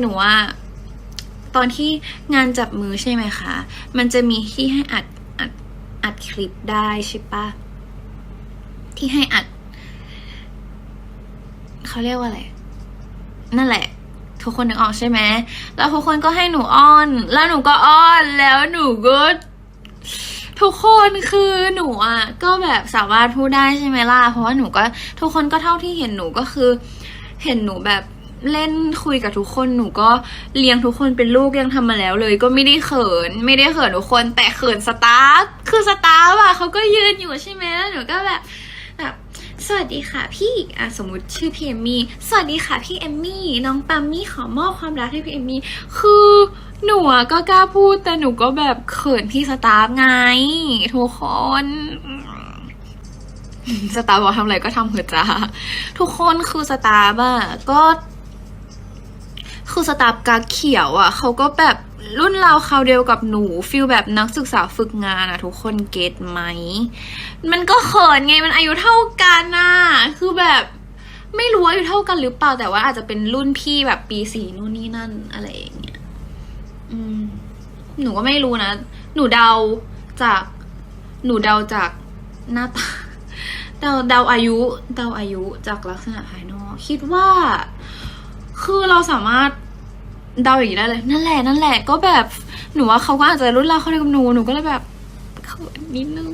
หนูว่า ตอนที่งานจับมือใช่ไหมคะ มันจะมีที่ให้อัดอัดอัดคลิปได้ใช่ปะที่ให้อัดเขาเรียกว่าอะไรนั่นแหละ ทุกคนนึกออกใช่ไหมแล้วทุกคนก็ให้หนูอ้อน แล้วหนูก็อ้อนแล้วหนูก็ทุกคนคือหนูอะก็แบบสามารถพูดได้ใช่ไหมล่ะเพราะว่าหนูก็ทุกคนก็เท่าที่เห็นหนูก็คือ เห็นหนูแบบ เล่นคุยกับทุกคนหนูก็เลี้ยงทุกคนเป็นลูกยังทำมาแล้วเลย ก็ไม่ได้เขิน ไม่ได้เขินทุกคน แต่เขินสตาฟคือสตาฟอะเขาก็ยืนอยู่ใช่ไหมแล้วหนูก็แบบแบบสวัสดีค่ะพี่อะสมมติชื่อพี่เอมมี่สวัสดีค่ะพี่เอมมี่น้องปามมี่ขอมอบความรักให้พี่เอมมี่คือหนูก็กล้าพูดแต่หนูก็แบบเขินพี่สตาฟไงทุกคนสตาร์บอกทำอะไรก็ทำเถอะจ้าทุกคนคือสตาร์อะก็ คือสตาร์กาเขียวอะ่ะเขาก็แบบรุ่นเราวคราเดียวกับหนูฟิลแบบนักศึกษาฝึกงานอะทุกคนเก็ตไหม มันก็เขินไงมันอายุเท่ากันน่ะคือแบบไม่รู้ว่าอายุเท่ากันหรือเปล่าแต่ว่าอาจจะเป็นรุ่นพี่แบบปีสี่นู่นนี่นั่นอะไรอย่างเงี้ยอืม หนูก็ไม่รู้นะ หนูเดาจาก หนูเดาจากหน้าตาเดาเดาอายุเดาอายุจากลักษณะภายนอก คิดว่า คือเราสามารถ เดาอย่างนี้ได้เลย นั่นแหละนั่นแหละก็แบบหนูว่าเขาก็อาจจะรุ่นราวเขาเดียวกับหนูหนูก็เลยแบบเขินนิดนึง